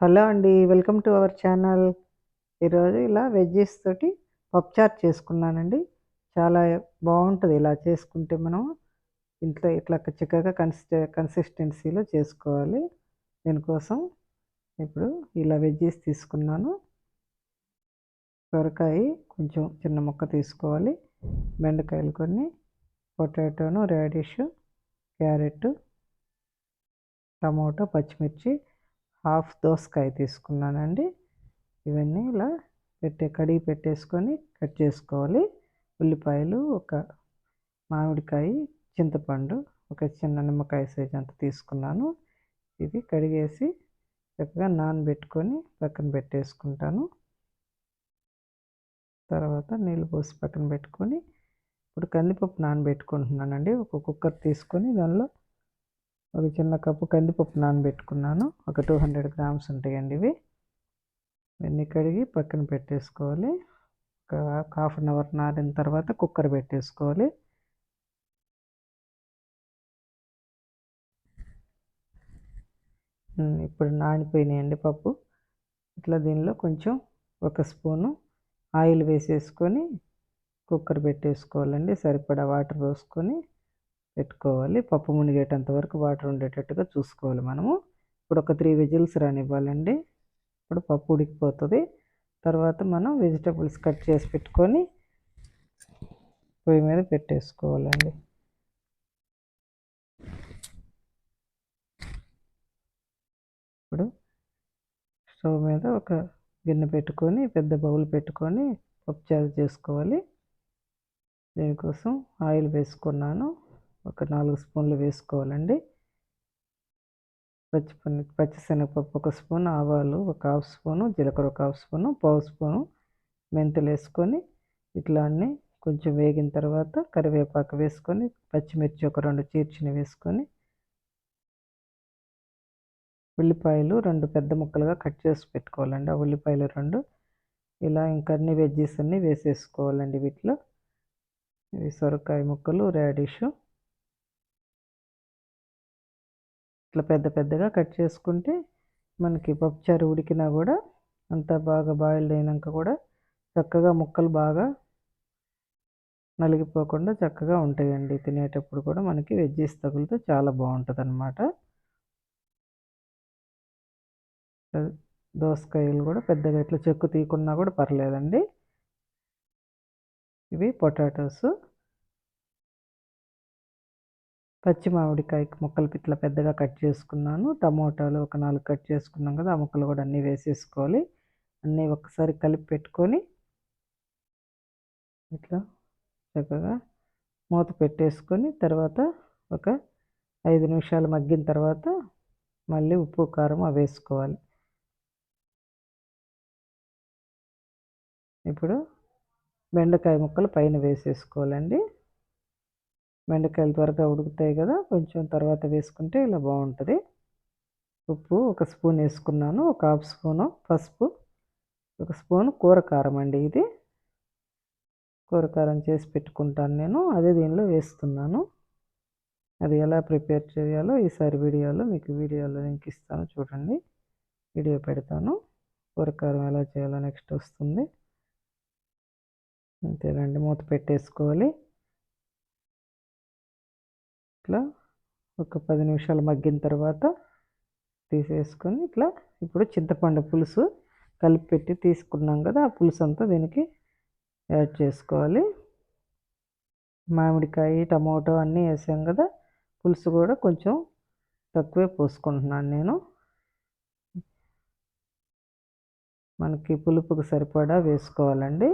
Hello అండి. Welcome to our channel. ఈరోజు ఇలా వెజ్జెస్ తోటి పప్చార్ చేసుకున్నానండి. చాలా బాగుంటుంది ఇలా చేసుకుంటే మనం. ఇంట్లో ఇట్లా చిక్కగా కన్సిస్ట కన్సిస్టెన్సీలో చేసుకోవాలి. దీనికోసం ఇప్పుడు ఇలా వెజ్జెస్ తీసుకున్నాను. సొరకాయి కొంచెం చిన్న ముక్క తీసుకోవాలి. బెండకాయలు కొన్ని, పొటాటోను, రాడిష్, క్యారెట్, టమోటో పచ్చిమిర్చి, హాఫ్ దోసకాయ తీసుకున్నానండి. ఇవన్నీ ఇలా పెట్టే కడిగి పెట్టేసుకొని కట్ చేసుకోవాలి. ఉల్లిపాయలు, ఒక మామిడికాయ, చింతపండు, ఒక చిన్న నిమ్మకాయ సైజ్ అంత తీసుకున్నాను. ఇది కడిగేసి చక్కగా నానబెట్టుకొని పక్కన పెట్టేసుకుంటాను. తర్వాత నీళ్ళు పోసి పక్కన పెట్టుకొని ఇప్పుడు కందిపప్పు నానబెట్టుకుంటున్నానండి. ఒక కుక్కర్ తీసుకొని దానిలో ఒక చిన్న కప్పు కందిపప్పు నానబెట్టుకున్నాను. ఒక 200 గ్రామ్స్ ఉంటాయండి ఇవి. ఇవన్నీ కడిగి పక్కన పెట్టేసుకోవాలి. ఒక హాఫ్ అన్ అవర్ నానిన తర్వాత కుక్కర్ పెట్టేసుకోవాలి. ఇప్పుడు నానిపోయినాయండి పప్పు. ఇట్లా దీనిలో కొంచెం ఒక స్పూను ఆయిల్ వేసేసుకొని కుక్కర్ పెట్టేసుకోవాలండి. సరిపడా వాటర్ పోసుకొని పెట్టుకోవాలి. పప్పు మునిగేటంత వరకు వాటర్ ఉండేటట్టుగా చూసుకోవాలి మనము. ఇప్పుడు ఒక త్రీ విజిల్స్ రానివ్వాలండి. ఇప్పుడు పప్పు ఉడికిపోతుంది తర్వాత మనం వెజిటబుల్స్ కట్ చేసి పెట్టుకొని పొయ్యి మీద పెట్టేసుకోవాలండి. ఇప్పుడు స్టవ్ మీద ఒక గిన్నె పెట్టుకొని పెద్ద బౌల్ పెట్టుకొని పప్పుచారు చేసుకోవాలి. దీనికోసం ఆయిల్ వేసుకున్నాను. ఒక నాలుగు స్పూన్లు వేసుకోవాలండి. పచ్చి పచ్చిశనగపప్పు ఒక స్పూన్, ఆవాలు ఒక హాఫ్ స్పూను, జీలకర్ర ఒక హాఫ్ స్పూను, పావు స్పూను మెంతులు వేసుకొని ఇట్లా అన్నీ కొంచెం వేగిన తర్వాత కరివేపాకు వేసుకొని, పచ్చిమిర్చి ఒక రెండు చీర్చిని వేసుకొని ఉల్లిపాయలు రెండు పెద్ద ముక్కలుగా కట్ చేసి పెట్టుకోవాలండి. ఆ ఉల్లిపాయలు రెండు ఇలా ఇంకా అన్ని వెజ్జీస్ అన్నీ వేసేసుకోవాలండి వీటిలో. ఇవి సొరకాయ ముక్కలు, రాడిషు ఇట్లా పెద్ద పెద్దగా కట్ చేసుకుంటే మనకి పప్పుచారు ఉడికినా కూడా అంతా బాగా బాయిల్డ్ అయినాక కూడా చక్కగా ముక్కలు బాగా నలిగిపోకుండా చక్కగా ఉంటాయండి. తినేటప్పుడు కూడా మనకి వెజ్జీస్ తగులుతూ చాలా బాగుంటుంది అన్నమాట దోసకాయలు కూడా పెద్దగా ఇట్లా చెక్కు తీయకున్నా కూడా పర్లేదండి. ఇవి పొటాటోస్. పచ్చి మామిడికాయ ముక్కలు ఇట్లా పెద్దగా కట్ చేసుకున్నాను. టమోటాలు ఒక నాలుగు కట్ చేసుకున్నాం కదా! ఆ ముక్కలు కూడా అన్నీ వేసేసుకోవాలి. అన్నీ ఒకసారి కలిపి పెట్టుకొని ఇట్లా చక్కగా మూత పెట్టేసుకొని తర్వాత ఒక ఐదు నిమిషాలు మగ్గిన తర్వాత మళ్ళీ ఉప్పు, కారం అవి వేసుకోవాలి. ఇప్పుడు బెండకాయ ముక్కలు పైన వేసేసుకోవాలండి. బెండకాయలు త్వరగా ఉడుకుతాయి కదా! కొంచెం తర్వాత వేసుకుంటే ఇలా బాగుంటుంది ఉప్పు ఒక స్పూన్ వేసుకున్నాను. ఒక హాఫ్ స్పూను పసుపు, ఒక స్పూన్ కూర కారం అండి ఇది. కూర కారం చేసి పెట్టుకుంటాను నేను. అదే దీనిలో వేస్తున్నాను. అది ఎలా ప్రిపేర్ చేయాలో ఈసారి వీడియోలో మీకు వీడియోలో లింక్ ఇస్తాను చూడండి. వీడియో పెడతాను. కూర కారం ఎలా చేయాలో నెక్స్ట్ వస్తుంది. అంతేనండి మూత పెట్టేసుకోవాలి. ఇట్లా ఒక పది నిమిషాలు మగ్గిన తర్వాత తీసేసుకొని ఇట్లా ఇప్పుడు చింతపండు పులుసు కలిపి పెట్టి తీసుకున్నాం కదా! ఆ పులుసు అంతా దీనికి యాడ్ చేసుకోవాలి. మామిడికాయ, టమాటో అన్నీ వేసాం కదా! పులుసు కూడా కొంచెం తక్కువే పోసుకుంటున్నాను నేను. మనకి పులుపుకు సరిపడా వేసుకోవాలండి.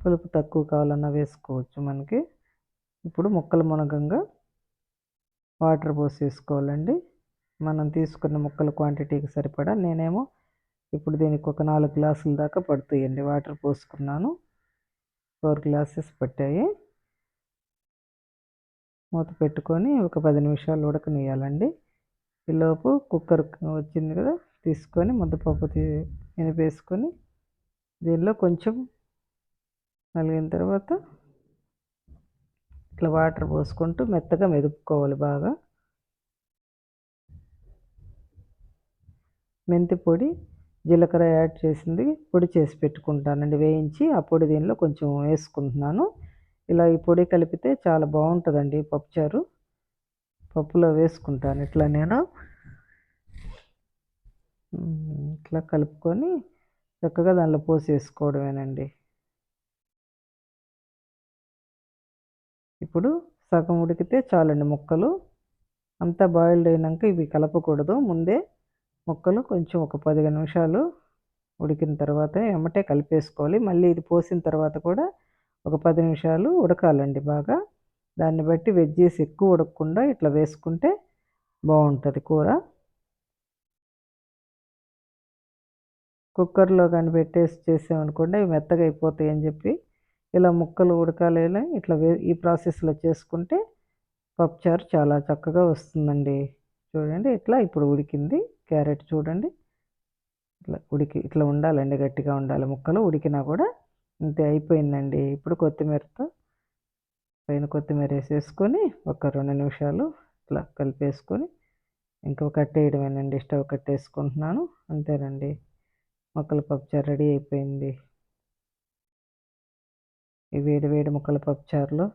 పులుపు తక్కువ కావాలన్నా వేసుకోవచ్చు మనకి. ఇప్పుడు ముక్కలు మునగంగా వాటర్ పోసేసుకోవాలండి. మనం తీసుకున్న ముక్కల క్వాంటిటీకి సరిపడా నేనేమో ఇప్పుడు దీనికి ఒక నాలుగు గ్లాసుల దాకా పడుతాయండి వాటర్ పోసుకున్నాను. ఫోర్ గ్లాసెస్ పట్టాయి. మూత పెట్టుకొని ఒక పది నిమిషాలు ఉడకనియాలండి. ఈలోపు కుక్కర్ వచ్చింది కదా! తీసుకొని ముద్దపప్పు తీ ఎనిపేసుకొని దీనిలో కొంచెం నలిగిన తర్వాత ఇట్లా వాటర్ పోసుకుంటూ మెత్తగా మెదుపుకోవాలి బాగా. మెంతి పొడి జీలకర్ర యాడ్ చేసింది పొడి చేసి పెట్టుకుంటానండి. వేయించి ఆ పొడి దీనిలో కొంచెం వేసుకుంటున్నాను. ఇలా ఈ పొడి కలిపితే చాలా బాగుంటుందండి పప్పుచారు. పప్పులో వేసుకుంటాను ఇట్లా నేను. ఇట్లా కలుపుకొని చక్కగా దానిలో పోసేసుకోవడమేనండి. ఇప్పుడు సగం ఉడికితే చాలండి ముక్కలు. అంతా బాయిల్డ్ అయినాక ఇవి కలపకూడదు. ముందే ముక్కలు కొంచెం ఒక పదిహేను నిమిషాలు ఉడికిన తర్వాత ఎమ్మటే కలిపేసుకోవాలి. మళ్ళీ ఇది పోసిన తర్వాత కూడా ఒక పది నిమిషాలు ఉడకాలండి బాగా. దాన్ని బట్టి వెజ్జీస్ ఎక్కువ ఉడకకుండా ఇట్లా వేసుకుంటే బాగుంటుంది కూర. కుక్కర్లో కానీ పెట్టేసి చేసామనుకోండి అవి మెత్తగా అయిపోతాయి అని చెప్పి ఇలా ముక్కలు ఉడకాలేలా ఇట్లా వే ఈ ప్రాసెస్లో చేసుకుంటే పప్పుచారు చాలా చక్కగా వస్తుందండి. చూడండి ఇట్లా ఇప్పుడు ఉడికింది. క్యారెట్ చూడండి. ఇట్లా ఉడికి ఇట్లా ఉండాలండి గట్టిగా ఉండాలి. ముక్కలు ఉడికినా కూడా ఇంతే అయిపోయిందండి. ఇప్పుడు కొత్తిమీరతో పైన కొత్తిమీర వేసేసుకొని ఒక రెండు నిమిషాలు ఇట్లా కలిపేసుకొని ఇంకా కట్టేయడమేనండి స్టవ్ కట్టేసుకుంటున్నాను. అంతేనండి. మొక్కల పప్పుచారు రెడీ అయిపోయింది. ఈ వేడి వేడి ముక్కల పప్పుచారులో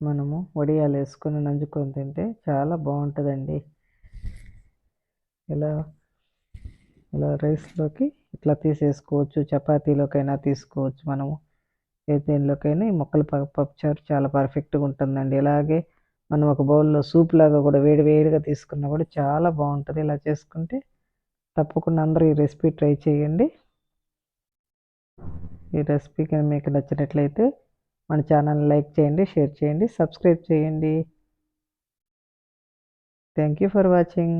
మనము వడియాలు వేసుకొని నంజుకొని తింటే చాలా బాగుంటుందండి. ఇలా ఇలా రైస్లోకి ఇట్లా తీసేసుకోవచ్చు చపాతీలోకైనా తీసుకోవచ్చు మనము. ఏ దేనిలోకైనా ఈ మొక్కల పప్పుచారు చాలా పర్ఫెక్ట్గా ఉంటుందండి. ఇలాగే మనం ఒక బౌల్లో సూప్ లాగా కూడా వేడి వేడిగా తీసుకున్నా కూడా చాలా బాగుంటుంది. ఇలా చేసుకుంటే తప్పకుండా అందరూ ఈ రెసిపీ ట్రై చేయండి. ఈ రెసిపీ మీకు నచ్చినట్లయితే మన ఛానల్ని లైక్ చేయండి షేర్ చేయండి సబ్స్క్రైబ్ చేయండి. Thank you for watching